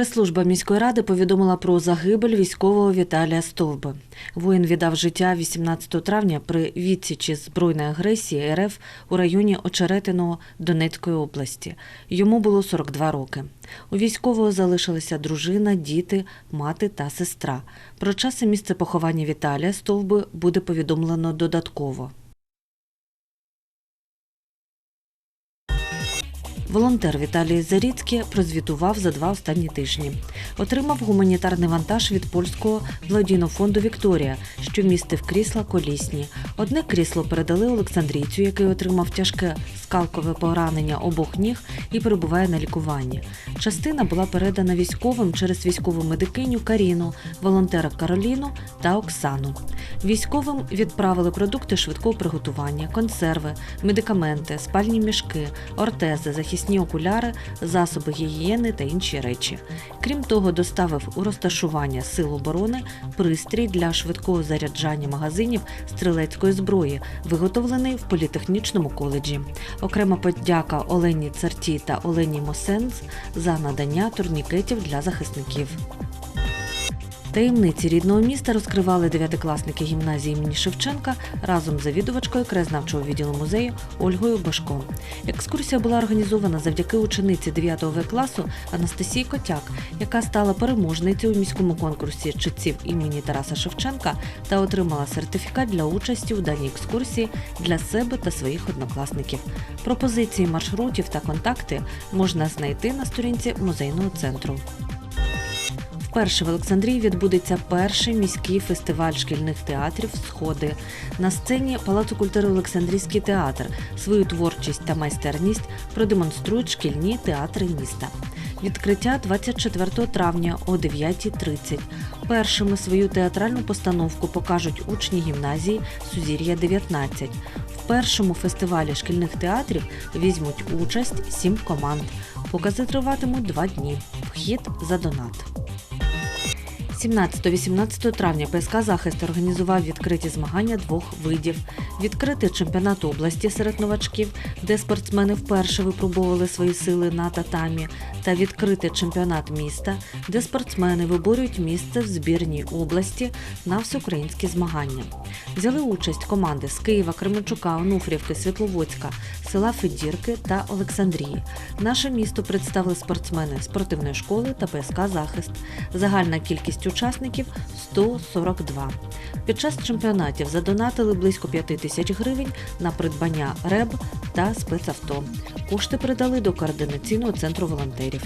Прес-служба міської ради повідомила про загибель військового Віталія Стовби. Воїн віддав життя 18 травня при відсічі збройної агресії РФ у районі Очеретиного Донецької області. Йому було 42 роки. У військового залишилися дружина, діти, мати та сестра. Про час і місце поховання Віталія Стовби буде повідомлено додатково. Волонтер Віталій Заріцький прозвітував за два останні тижні. Отримав гуманітарний вантаж від польського благодійного фонду Вікторія, що містив крісла колісні. Одне крісло передали Олександрійцю, який отримав тяжке скалкове поранення обох ніг і перебуває на лікуванні. Частина була передана військовим через військову медикиню Каріну, волонтера Кароліну та Оксану. Військовим відправили продукти швидкого приготування, консерви, медикаменти, спальні мішки, ортези, захисні окуляри, засоби гігієни та інші речі. Крім того, доставив у розташування сил оборони пристрій для швидкого заряджання магазинів стрілецької зброї, виготовлений в політехнічному коледжі. Окрема подяка Олені Царті та Олені Мосенз за надання турнікетів для захисників. Таємниці рідного міста розкривали дев'ятикласники гімназії імені Шевченка разом з завідувачкою краєзнавчого відділу музею Ольгою Башко. Екскурсія була організована завдяки учениці 9 В класу Анастасії Котяк, яка стала переможницею у міському конкурсі читців імені Тараса Шевченка та отримала сертифікат для участі у даній екскурсії для себе та своїх однокласників. Пропозиції маршрутів та контакти можна знайти на сторінці музейного центру. Вперше в Олександрії відбудеться перший міський фестиваль шкільних театрів Сходи. На сцені Палацу культури Олександрійський театр свою творчість та майстерність продемонструють шкільні театри міста. Відкриття 24 травня о 9.30. Першими свою театральну постановку покажуть учні гімназії Сузір'я 19. В першому фестивалі шкільних театрів візьмуть участь сім команд. Покази триватимуть два дні. Вхід за донат. 17-18 травня ПСК Захист організував відкриті змагання двох видів: відкритий чемпіонат області серед новачків, де спортсмени вперше випробовували свої сили на татамі, та відкритий чемпіонат міста, де спортсмени виборюють місце в збірній області на всеукраїнські змагання. Взяли участь команди з Києва, Кременчука, Онуфрівки, Світловодська, села Федірки та Олександрії. Наше місто представили спортсмени спортивної школи та ПСК Захист. Загальна кількість учасників 142. Під час чемпіонатів задонатили близько 5 тисяч гривень на придбання РЕБ та спецавто. Кошти передали до координаційного центру волонтерів.